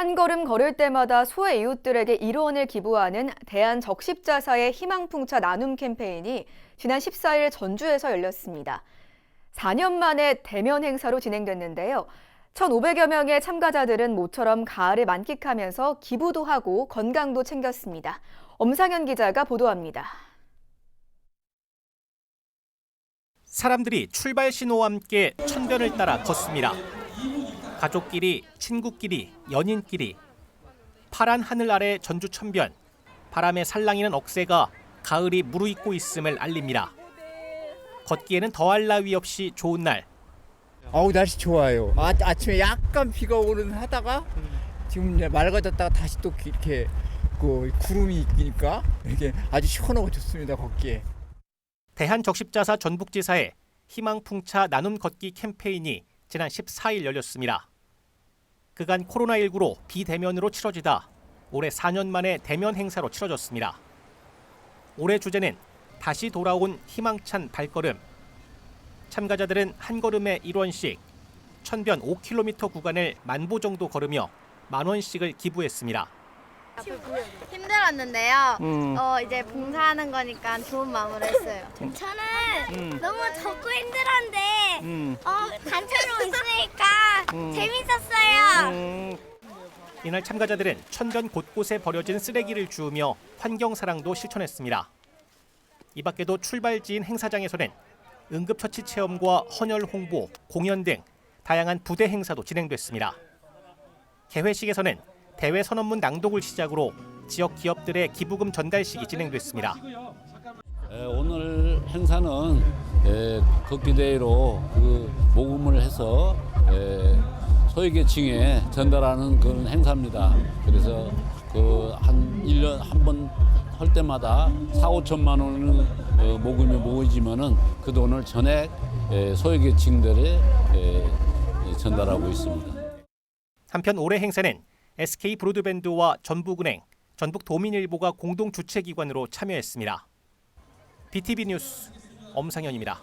한 걸음 걸을 때마다 소외 이웃들에게 1원을 기부하는 대한적십자사의 희망풍차 나눔 캠페인이 지난 14일 전주에서 열렸습니다. 4년 만에 대면 행사로 진행됐는데요. 1,500여 명의 참가자들은 모처럼 가을을 만끽하면서 기부도 하고 건강도 챙겼습니다. 엄상현 기자가 보도합니다. 사람들이 출발 신호와 함께 천변을 따라 걷습니다. 가족끼리, 친구끼리, 연인끼리 파란 하늘 아래 전주 천변 바람에 살랑이는 억새가 가을이 무르익고 있음을 알립니다. 걷기에는 더할 나위 없이 좋은 날 아우 날씨 좋아요. 아, 아침에 약간 비가 오는 하다가 지금 이제 맑아졌다가 다시 또 이렇게 그 구름이 있으니까 이렇게 아주 시원하고 좋습니다 걷기에. 대한적십자사 전북지사의 희망풍차 나눔 걷기 캠페인이 지난 14일 열렸습니다. 그간 코로나19로 비대면으로 치러지다 올해 4년 만에 대면 행사로 치러졌습니다. 올해 주제는 다시 돌아온 희망찬 발걸음. 참가자들은 한 걸음에 1원씩 천변 5km 구간을 만보 정도 걸으며 만 원씩을 기부했습니다. 힘들었는데요. 어 이제 봉사하는 거니까 좋은 마음으로 했어요. 저는 너무 덥고 힘들었는데 어 단체로 있으니까 재밌었어요. 이날 참가자들은 천변 곳곳에 버려진 쓰레기를 주우며 환경 사랑도 실천했습니다. 이 밖에도 출발지인 행사장에서는 응급처치 체험과 헌혈 홍보, 공연 등 다양한 부대 행사도 진행됐습니다. 개회식에서는 대회 선언문 낭독을 시작으로 지역 기업들의 기부금 전달식이 진행됐습니다. 에, 오늘 행사는 에, 걷기대회로 그 모금을 해서 에, 소외계층에 전달하는 그런 행사입니다. 그래서 그 한 일년 한 번 할 때마다 4, 5천만 원을 어, 모금이 모이지만은 그 돈을 전액 에, 소외계층들에 에, 전달하고 있습니다. 한편 올해 행사는 SK 브로드밴드와 전북은행, 전북도민일보가 공동 주최 기관으로 참여했습니다. BTV 뉴스 엄상현입니다.